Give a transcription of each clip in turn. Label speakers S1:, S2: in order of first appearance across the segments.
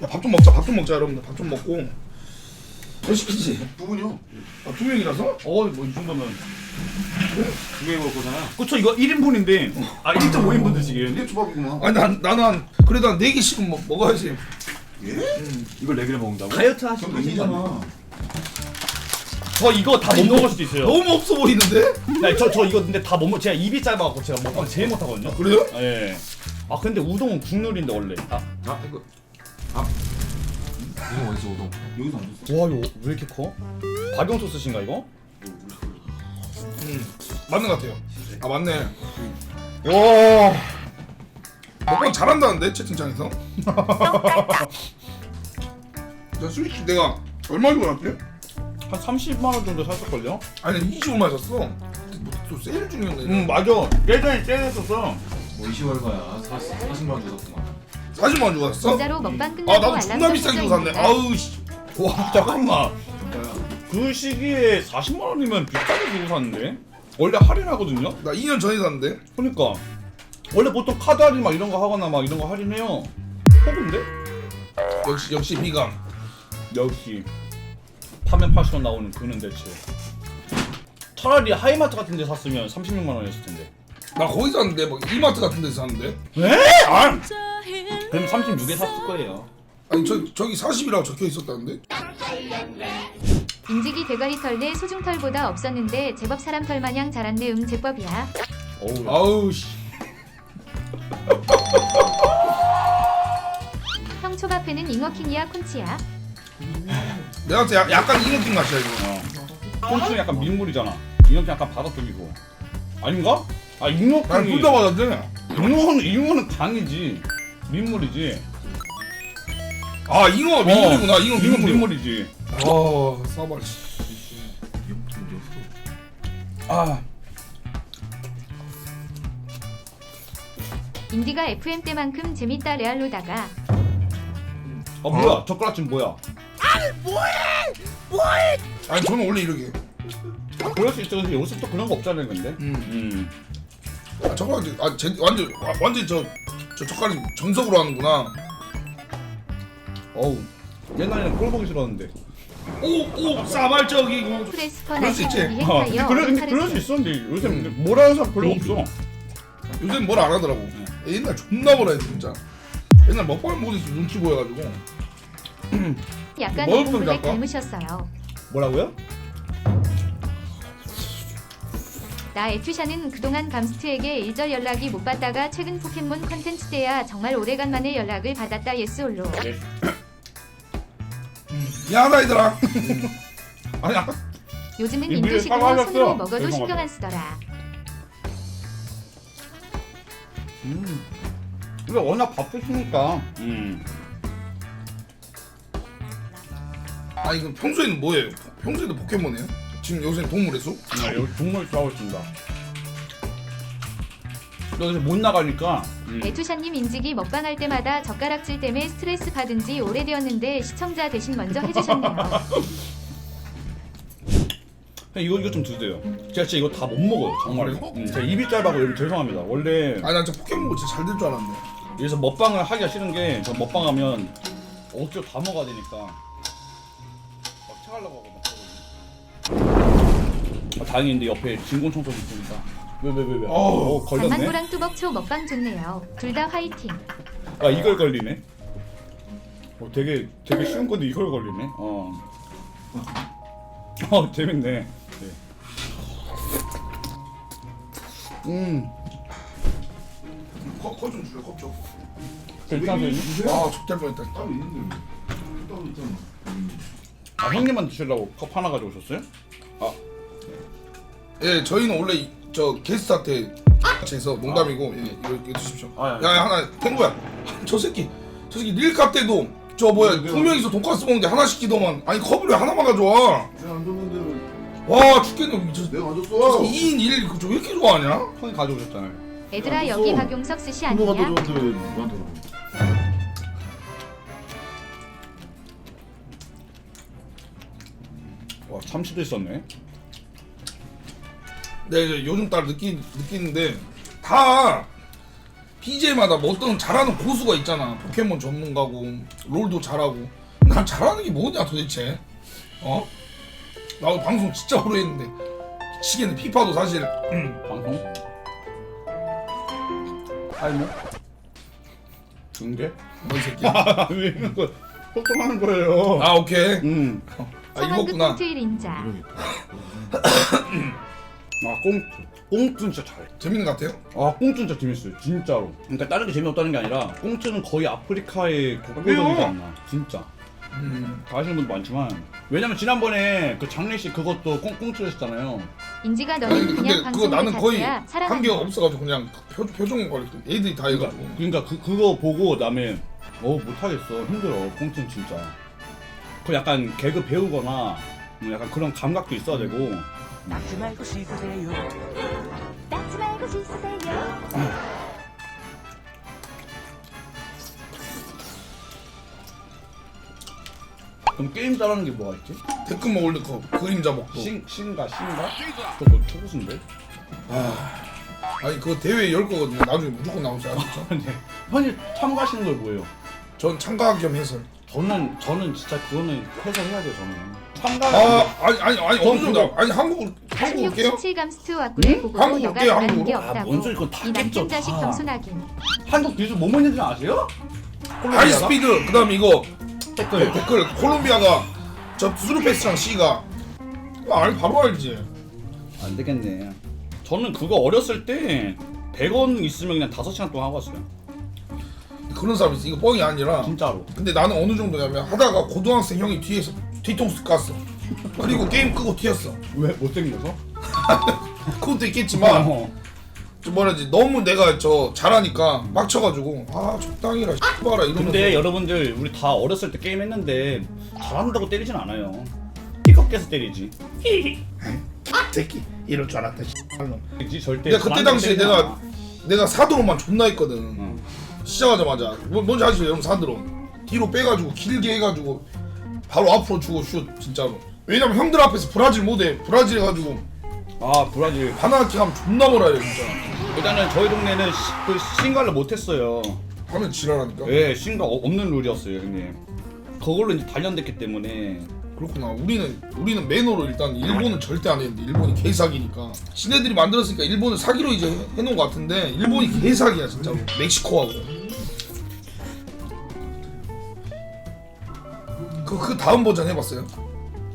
S1: 밥 좀 먹자 밥 좀 먹자 여러분들 밥 좀 먹고 더 시키지
S2: 부분이요.
S1: 아, 두 명이라서?
S3: 어뭐 이 정도면
S2: 두개 먹을 거잖아.
S3: 그쵸 이거 1인분인데 아 1.5인분 드시겠는데?
S2: 이게 초밥이구만.
S1: 아니 난, 나는 한- 그래도 한 4개씩은 먹, 먹어야지
S2: 이걸 네 개를 먹는다고?
S3: 다이어트 하시는
S2: 그럼 이잖아.
S3: 저 이거 다못
S1: 아니,
S3: 먹을 수도 있어요
S1: 너무 없어 보이는데?
S3: 저, 저 이거 근데 다 못 먹, 제가 입이 짧아갖고 제가 먹방 제일 못하거든요
S1: 그래요?
S3: 예. 아 근데 우동은 국룰인데 원래 아,
S2: 아 이거. 아. 이거 어디서 오동? 여기서 안 줬어?
S3: 와 이거 왜 이렇게 커? 박용 소스신가 이거?
S1: 음 맞는 것 같아요 아 맞네
S3: 와
S1: 먹방 잘한다는데 채팅창에서 나 솔직히 내가 얼마 주고 났지?
S3: 한 30만 원 정도 샀을걸요?
S1: 아니 25만 샀어 또 세일 중이었네
S3: 응 맞아 예전에 째냈었어
S2: 뭐 20얼마야? 40, 40만 원 줬었구만.
S1: 40만 원 주고 샀어?
S4: 진짜로 먹방
S1: 아
S4: 끝나고
S1: 나도
S4: 알람
S1: 존나 비싸게 주고 샀네
S4: 설정입니다.
S1: 아우 씨
S3: 와 잠깐만. 그 시기에 40만 원이면 비싸게 주고 샀는데 원래 할인하거든요?
S1: 나 2년 전에 샀는데
S3: 그러니까 원래 보통 카드 할인 막 이런 거 하거나 막 이런 거 할인해요 호구인데?
S1: 역시 역시 비감
S3: 역시 파면 팔수록 나오는 그는 대체 차라리 하이마트 같은 데 샀으면 36만 원이었을 텐데
S1: 나 거기 샀는데 막 이마트 같은 데서 샀는데
S3: 왜? 아! 그럼 36에 샀을 거예요
S1: 아니 저, 저기 40이라고 적혀 있었다는데?
S4: 인직이 대가리 털내 소중 털보다 없었는데 제법 사람 털 마냥 자랐네 음 제법이야.
S3: 어우
S1: 아우 씨
S4: 형 초밥에는 잉어킹이야 콘치야.
S1: 내가 봤을 때 야- 약간 이노킹 맛이야 이거
S3: 어. 콘치는 약간 민물이잖아 이건 약간 바닷속이고 아닌가?
S1: 아난
S3: 잉어킹이
S1: 둘다 맞았네
S3: 잉어는 잉어는 강이지 민물이지?
S1: 아 잉어 민물이구나. 잉어
S3: 잉어
S1: 민물.
S3: 민물이지.
S1: 아씨
S3: 아.
S4: 인디가 FM 때만큼 재밌다 레알로다가.
S3: 아 뭐야? 젓가락찜 뭐야?
S1: 아니 저는 원래 이렇게.
S3: 아, 그럴 수 있어 근데 요새 또 그런 거 없잖아요 근데.
S1: 음.
S3: 음.
S1: 아 젓가락 아 제, 완전 와- 완전 저, 저 젓가락 정석으로 하는구나.
S3: 어우. 옛날에는 꼴 보기 싫었는데.
S1: 오 오 싸발적이고
S4: 프레스퍼
S1: 그럴 수 있지.
S3: 아,
S4: 행사요.
S3: 그래, 근데 그럴 수 있었는데 요새 뭐라는 사람 별로 없어.
S1: 요새 는 뭘 안 하더라고. 옛날 존나 뭐라 했어 진짜. 옛날 먹방 보고 있어 눈치 보여가지고.
S4: 약간 블랙
S1: 던질까?
S4: 닮으셨어요.
S3: 뭐라고요?
S4: 나 에투샤는 그동안 감스트에게 일절 연락이 못 받다가 최근 포켓몬 컨텐츠 때야 정말 오래간만에 연락을 받았다 예스 올로.
S3: 네.
S1: 미안하다 얘들아 아니 아까
S4: 요즘은
S3: 이
S4: 인도식으로
S3: 사과하셨어요.
S4: 손으로 먹어도. 신경 안 쓰더라.
S3: 음. 이거 워낙 바쁘시니까 음.
S1: 아 이거 평소에는 뭐예요? 평소에도 포켓몬이에요? 지금 요새 동물의 숲?
S3: 아, 여기 동물 좋아하고 있습니다 여기서 못 나가니까 음.
S4: 에투샤님 인직이 먹방할 때마다 젓가락질 때문에 스트레스 받은 지 오래되었는데 시청자 대신 먼저 해주셨네요.
S3: 그냥 이거 이거 좀 드세요 제가 진짜 이거 다 못 먹어요 정말로
S1: 그래요?
S3: 음, 제가 입이 여러분 죄송합니다 원래
S1: 아니 난 진짜 포켓몬 고 진짜 잘 될 줄 알았는데
S3: 여기서 먹방을 하기가 싫은 게저 먹방하면 억지로 다 먹어야 되니까 막 체하려고 하고 막 그러거든요 아, 다행인데 옆에 진공 청소기 있으니까 왜왜 왜 왜
S1: 어,
S3: 걸렸네
S4: 강만구랑 뚜벅초 먹방 좋네요. 둘 다 화이팅.
S3: 아 이걸 걸리네 어, 되게 되게 쉬운 건데 이걸 걸리네 어, 어 재밌네 네. 음
S1: 컵좀 줄래 컵좀
S3: 괜찮아요
S1: 아 적잘 뻔했다
S2: 따로 있는데. 따로 있잖아.
S3: 아 형님만 드시려고 컵 하나 가져오셨어요?
S1: 예 저희는 원래 이- 저 게스트한테 해서 농담이고 예, 이거 드십시오
S3: 아, 예.
S1: 야, 야 하나 탱구야 저 새끼 저 새끼 릴카 때도 저 뭐야
S2: 네,
S1: 두 명이서 돈가스 먹는데 하나 시키더만 아니 컵을 왜 하나만 가져와
S2: 내가 안 줬는데
S1: 와 죽겠네 저,
S2: 내가 안
S1: 저
S2: 줬어.
S1: 새끼 2인 1 그거 왜 이렇게 좋아하냐?
S3: 형이 가져오셨잖아요
S4: 얘들아
S2: 야,
S4: 여기
S2: 무서워.
S4: 박용석 스시
S2: 누가
S4: 아니냐?
S2: 더 줬는데 누구한테?
S3: 와 참치도 있었네
S1: 네, 이제 요즘 따라 느끼, 느끼는데 다 BJ마다 뭐 어떤 잘하는 고수가 있잖아. 포켓몬 전문가고 롤도 잘하고. 난 잘하는 게 뭐냐 도대체? 어? 나도 방송 진짜 오래 했는데 미치겠네. 피파도 사실 음,
S3: 방송? 아니 중계?
S1: 뭐이 새끼야.
S3: 왜 이런 거 소통하는 거예요
S1: 아 오케이.
S3: 음.
S1: 아.
S4: 꽁트일 인자.
S3: 아 꽁, 꽁트는 진짜 잘해
S1: 재밌는 것 같아요.
S3: 아 꽁트는 진짜 재밌어요 진짜로 그러니까 다른 게 재미없다는 게 아니라 꽁트는 거의 아프리카의 독보적이지 않나 진짜
S1: 음.
S3: 다 아시는 분도 많지만 왜냐면 지난번에 그 장례식 그것도 꽁, 꽁트였잖아요
S4: 인지가
S1: 아니
S4: 너는
S1: 근데
S4: 그냥
S1: 그거
S4: 방송
S1: 나는 거의
S4: 자체야.
S1: 한
S4: 사랑한다.
S1: 게 없어가지고 그냥 표, 표정 걸렸던 애들이 다
S3: 그러니까,
S1: 해가지고.
S3: 그러니까 그, 그거 보고 다음에 어 못하겠어 힘들어 꽁트는 진짜 그 약간 개그 배우거나 뭐 약간 그런 감각도 있어야 되고
S5: 닦지 말고 씻으세요.
S4: 닦지 말고 씻으세요.
S3: 그럼 게임 잘하는 게 뭐가 있지?
S1: 댓글 월드컵 그림자 먹고.
S3: 신, 신가 신가? 저거 초고수인데?
S1: 아니 그거 대회 열 거거든요. 나중에 무조건 나오지 않았죠?
S3: 근데 현이 참가하시는 걸 뭐예요?
S1: 전 참가 겸 해설.
S3: 저는 저는 진짜 그거는 해설해야 돼요 저는 참가
S1: 아 아니 아니 아니 어느
S3: 전
S1: 정도
S3: 그거-
S1: 아니 한국 한국
S4: 16,
S1: 올게요.
S4: 17 감스트 왔고요. 보고
S1: 한국
S4: 너가
S1: 올게요,
S4: 잘하는
S1: 한국으로.
S4: 게
S3: 아,
S4: 없다고.
S3: 뭔 소리 그건
S4: 다이
S3: 깼죠,
S4: 남친 자식
S3: 다.
S4: 겸손하긴.
S3: 한국 기술 뭐 먹는지 아세요?
S1: 하이스피드 그다음 이거
S3: 댓글
S1: 댓글 콜롬비아가 저 수루페스랑 C가 알 바로 알지.
S3: 안 되겠네 저는 그거 어렸을 때 100원 있으면 그냥 5시간 동안 하고 왔어요
S1: 그런 사람 있어. 이거 뻥이 아니라.
S3: 진짜로
S1: 근데 나는 어느 정도냐면 하다가 고등학생 형이 뒤에서 뒤통수 깠어. 그리고 게임 끄고 튀었어.
S3: 왜 못생겨서?
S1: 그것도 있겠지만
S3: 어.
S1: 좀 뭐라지 너무 내가 저 잘하니까 빡쳐가지고 아 적당히라 봐라 이러면서
S3: 근데 여러분들 우리 다 어렸을 때 게임 했는데 잘한다고 때리진 않아요 띠껍게서 때리지
S1: 새끼 이럴 줄 알았다 씨발놈.
S3: 절대
S1: 내가 그때 당시에 내가. 내가 사드론만 존나 했거든
S3: 응.
S1: 시작하자마자 뭐, 뭔지 아시죠? 여러분 사드론 뒤로 빼가지고 길게 해가지고 바로 앞으로 주고 슛 진짜로. 왜냐면 형들 앞에서 브라질 못해 브라질 해가지고.
S3: 아 브라질.
S1: 바나나킥 하면 존나 뭐라 해 진짜.
S3: 일단은 저희 동네는 시, 그 신가를 못했어요.
S1: 하면 지랄하니까?
S3: 예 신가 어- 없는 룰이었어요 형님. 그걸로 이제 단련됐기 때문에.
S1: 그렇구나. 우리는 우리는 매너로 일단 일본은 절대 안 했는데 일본이 개사기니까. 지네들이 만들었으니까 일본을 사기로 이제 해- 해놓은 것 같은데 일본이 개사기야 진짜로. 멕시코하고 그, 그 다음 버전 해봤어요?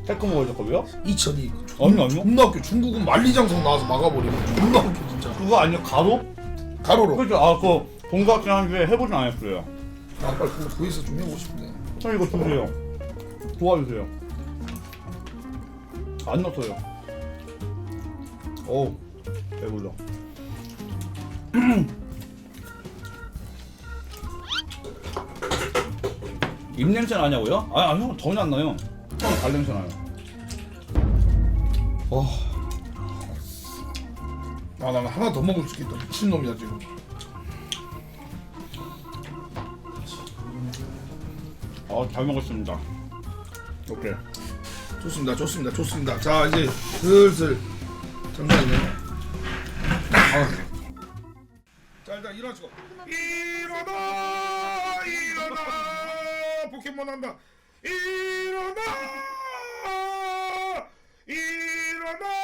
S3: 태권도 월드컵이요?
S1: 2002
S3: 아니요, 아니요.
S1: 존나 웃겨 중국은 만리장성 나와서 막아버리고 존나 웃겨 진짜.
S3: 그거 아니요 가로?
S1: 가로로.
S3: 그죠. 아 그거 한데 해보진 않았어요.
S1: 아 빨리 그거 구해서 좀 해보고 싶네
S3: 형 이거 주세요. 도와주세요. 안 넣었어요. 어우. 배불러 입냄새 나냐고요? 아, 아, 형 전혀 안 나요. 형 발냄새 나요.
S1: 아 나는 하나 더 먹을 수 있겠다. 미친놈이야 지금.
S3: 아, 잘 먹었습니다. 오케이.
S1: 좋습니다 좋습니다 좋습니다. 자 이제 슬슬 잠시만요 아. 자 일단 일어나시고 포켓몬 한다 일어나 일어나